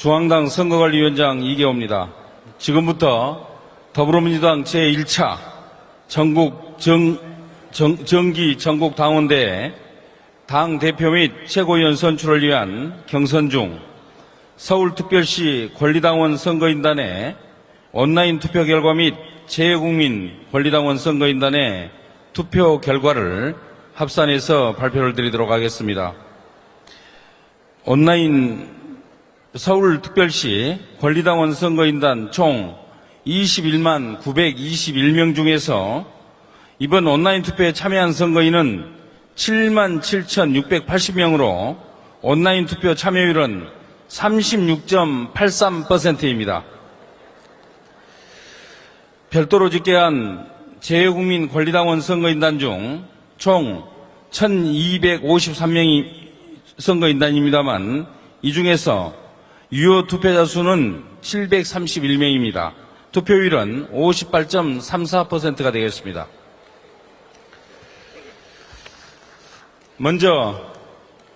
중앙당 선거관리위원장 이계호입니다. 지금부터 더불어민주당 제1차 전국 정, 정, 정기 전국 당원대회 당 대표 및 최고위원 선출을 위한 경선 중 서울특별시 권리당원 선거인단의 온라인 투표 결과 및 재외국민 권리당원 선거인단의 투표 결과를 합산해서 발표를 드리도록 하겠습니다. 온라인 서울특별시 권리당원 선거인단 총 21만 921명 중에서 이번 온라인 투표에 참여한 선거인은 7만 7,680명으로 온라인 투표 참여율은 36.83%입니다. 별도로 집계한 재외국민 권리당원 선거인단 중 총 1,253명이 선거인단입니다만 이 중에서 유효 투표자 수는 731명입니다. 투표율은 58.34%가 되겠습니다. 먼저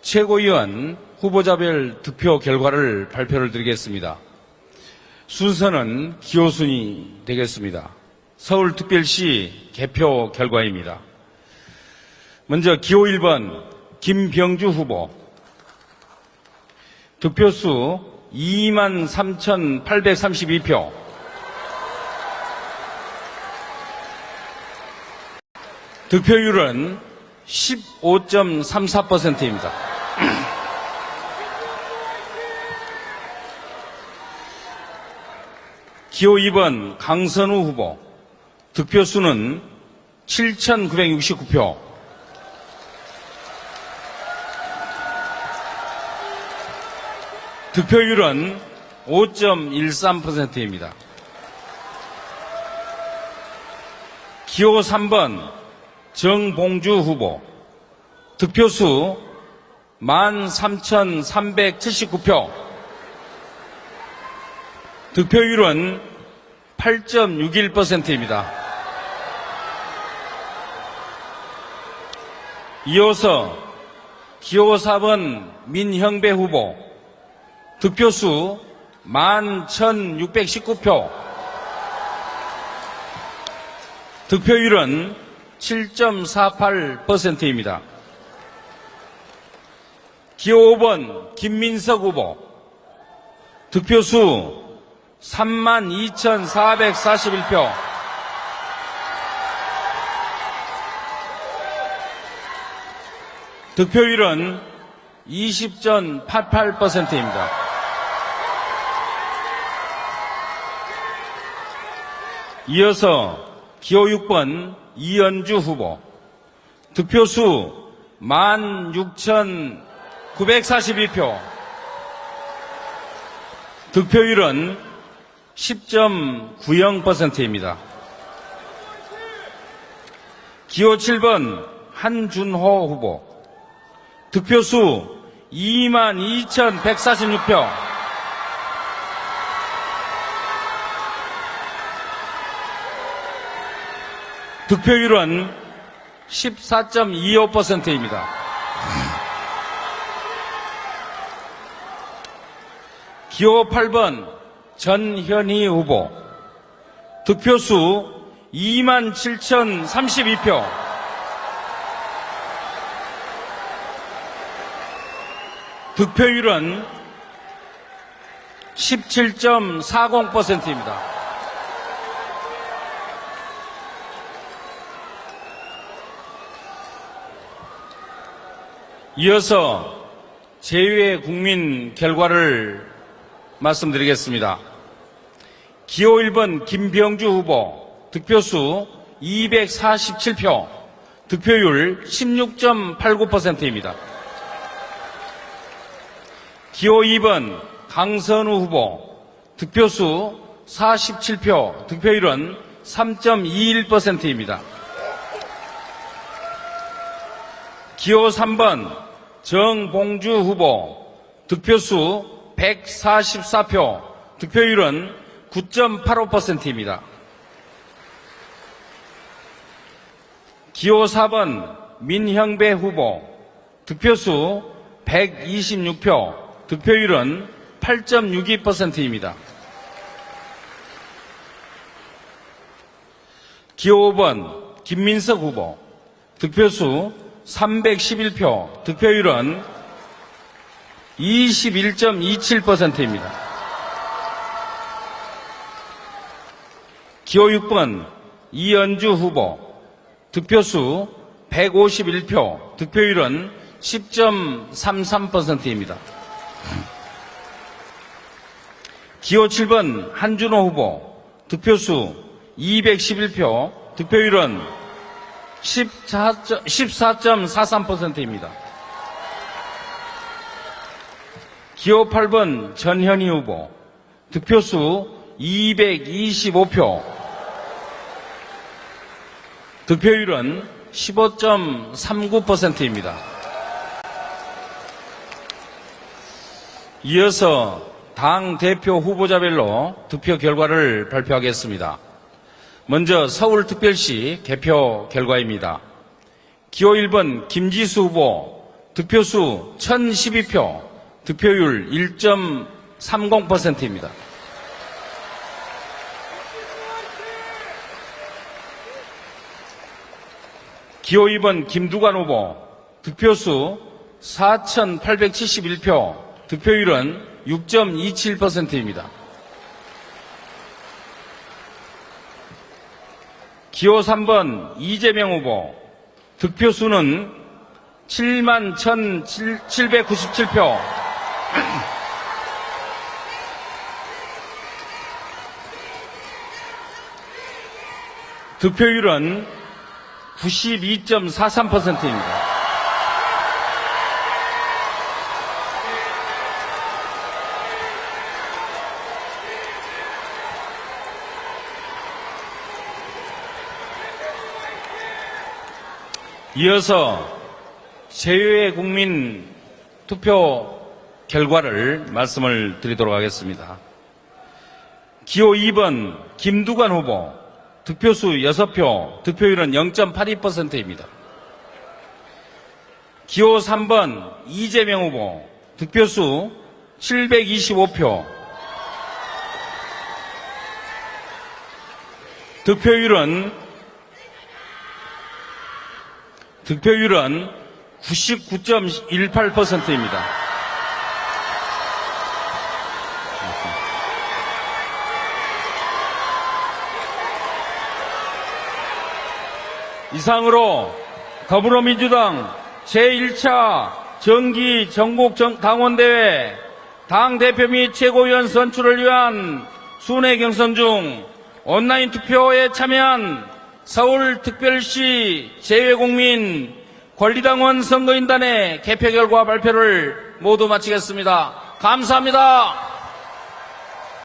최고위원 후보자별 득표 결과를 발표를 드리겠습니다. 순서는 기호순이 되겠습니다. 서울특별시 개표 결과입니다. 먼저 기호 1번 김병주 후보 득표수 2만 3,832표 득표율은 15.34%입니다. 기호 2번 강선우 후보 득표수는 7,969표 득표율은 5.13%입니다. 기호 3번 정봉주 후보 득표수 13,379표 득표율은 8.61%입니다. 이어서 기호 4번 민형배 후보 득표수 11,619표 득표율은 7.48%입니다. 기호 5번 김민석 후보 득표수 32,441표 득표율은 20.88%입니다. 이어서 기호 6번 이연주 후보. 득표수 16,942표. 득표율은 10.90%입니다. 기호 7번 한준호 후보. 득표수 22,146표 득표율은 14.25%입니다. 기호 8번 전현희 후보 득표수 27,032표 득표율은 17.40%입니다. 이어서 제외 국민 결과를 말씀드리겠습니다. 기호 1번 김병주 후보 득표수 247표 득표율 16.89%입니다. 기호 2번 강선우 후보 득표수 47표 득표율은 3.21%입니다. 기호 3번 정봉주 후보 득표수 144표 득표율은 9.85%입니다. 기호 4번 민형배 후보 득표수 126표 득표율은 8.62%입니다. 기호 5번 김민석 후보 득표수 311표. 득표율은 21.27%입니다. 기호 6번 이연주 후보. 득표수 151표. 득표율은 10.33%입니다. 기호 7번 한준호 후보. 득표수 211표. 득표율은 14.43%입니다. 기호 8번 전현희 후보 득표수 225표 득표율은 15.39%입니다. 이어서 당 대표 후보자별로 득표 결과를 발표하겠습니다. 먼저 서울특별시 개표 결과입니다. 기호 1번 김지수 후보 득표수 1012표 득표율 1.30%입니다. 기호 2번 김두관 후보 득표수 4,871표 득표율은 6.27%입니다. 기호 3번 이재명 후보 득표수는 7만 1,797표 득표율은 92.43%입니다. 이어서 제외 국민 투표 결과를 말씀을 드리도록 하겠습니다. 기호 2번 김두관 후보 득표수 6표, 득표율은 0.82%입니다. 기호 3번 이재명 후보 득표수 725표, 득표율은 득표율은 99.18%입니다. 이상으로 더불어민주당 제1차 정기 전국 정- 당원대회 당 대표 및 최고위원 선출을 위한 순회 경선 중 온라인 투표에 참여한 서울특별시 재외국민 권리당원 선거인단의 개표 결과 발표를 모두 마치겠습니다. 감사합니다.